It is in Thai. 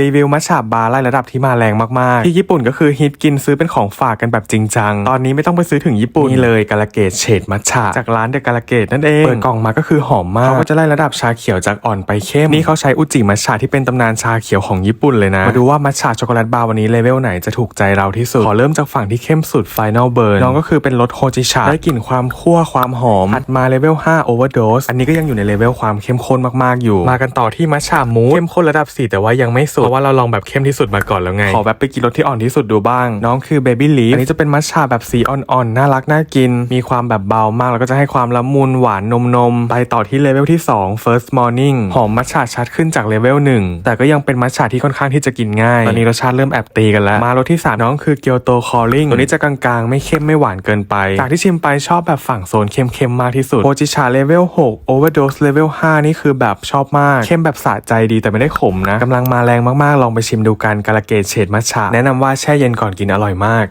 รีวิวมัชฉาบาร์ไล่ระดับที่มาแรงมาก ๆ ที่ญี่ปุ่นก็คือฮิตกินซื้อเป็นของฝากกันแบบจริงจัง ตอนนี้ไม่ต้องไปซื้อถึงญี่ปุ่นนี่เลยกาลเกตเฉดมัชฉาจากร้านเดอะกาลเกตนั่นเองเปิดกล่องมาก็คือหอมมากเขาก็จะไล่ระดับชาเขียวจากอ่อนไปเข้มนี่เขาใช้อุจิมัชฉาที่เป็นตำนานชาเขียวของญี่ปุ่นเลยนะมาดูว่ามัชฉาช็อกโกแลตบาร์วันนี้เลเวลไหนจะถูกใจเราที่สุดขอเริ่มจากฝั่งที่เข้มสุด Final Burn น้องก็คือเป็นรสโฮจิชาได้กลิ่นความคั่วความหอมถัดมาเลเวล5 Overdose อันนี้ก็ยังอยู่ในเลเวลความเข้มข้นมากๆอยู่ มากันต่อที่มัชฉามูสเข้มข้นระดับ4แต่ว่ายังไม่สุดเพราะว่าเราลองแบบเข้มที่สุดมาก่อนแล้วไง ขอแบบไปกินรสที่อ่อนที่สุดดูบ้าง น้องคือ Baby Leaf อันนี้จะเป็นมัชฉาแบบสีอ่อนๆ น่ารักน่ากิน มีความแบบเบามาก แล้วก็จะให้ความละมุนหวานนมนมไปต่อที่เลเวลที่ 2 First Morning หอมมัชฉาชัดขึ้นจากเลเวล1แต่ก็ยังเป็นมัชฉาที่ค่อนข้างที่จะกินง่าย ตอนนี้รสชาติเริ่มแอบตีกันแล้ว มารสที่สามน้องคือ Kyoto Calling ตัวนี้จะกลางๆ ไม่เข้มไม่หวานเกินไป จากที่ชิมไปชอบแบบฝั่งโซนเข้มๆมากที่สุดโอจิชาเลเวล6 Overdose เลเวล5นี่คือแบบชอบมากเข้มแบบสะใจดีแต่ไม่ได้ขมนะกำลังมาแรงมากๆ ลองไปชิมดูกันกาลเกตเฉดมัชฉะแนะนำว่าแช่เย็นก่อนกินอร่อยมาก